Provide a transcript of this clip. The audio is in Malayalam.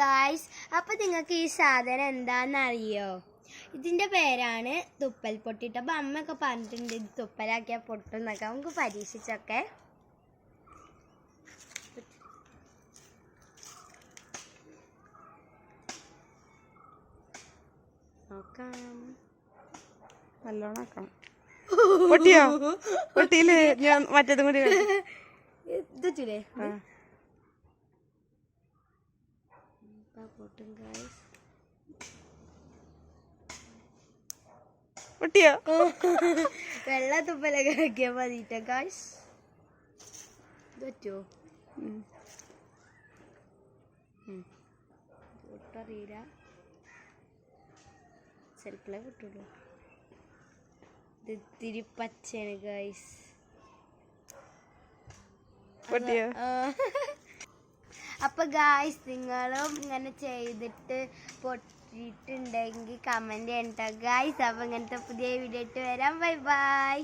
ഗായ്സ് അപ്പോൾ നിങ്ങൾക്ക് ഈ സാധനം എന്താണെന്ന് അറിയോ ഇതിന്റെ പേരാണ് തുപ്പൽ പൊട്ടിട്ട് അപ്പോൾ അമ്മയൊക്കെ പറഞ്ഞിട്ടുണ്ട് ഇത് തുപ്പലാക്കിയാ പൊട്ടുന്നൊക്കെ. നമുക്ക് പരീക്ഷിച്ചൊക്കെ. നോക്കാം. നല്ലോണം പൊട്ടിയോ? പൊട്ടിയിൽ ഞാൻ മറ്റേതും കൂടി കാണിക്കാം. ഇതില്ലേ പൊട്ടും ഗായ്സ് പൊട്ടിയോ? വെള്ള തുപ്പലൊക്കെ ആക്കിയാൽ മതിട്ടോ ഇത് പറ്റുമോ ഉം. പൊട്ടറിയില്ല ചെറുപ്പിളെ പൊട്ടുള്ളൂ ഇത് ഇത്തിരി പച്ചയാണ് പൊട്ടിയോ? ഗായ്സ് നിങ്ങളും ഇങ്ങനെ ചെയ്തിട്ട് പൊട്ടിയിട്ടുണ്ടെങ്കിൽ കമന്റ് ചെയ്യണ്ട ഗായ്സ് അപ്പോൾ ഇങ്ങനത്തെ പുതിയ വീഡിയോ ഇട്ട് വരാം. Bye bye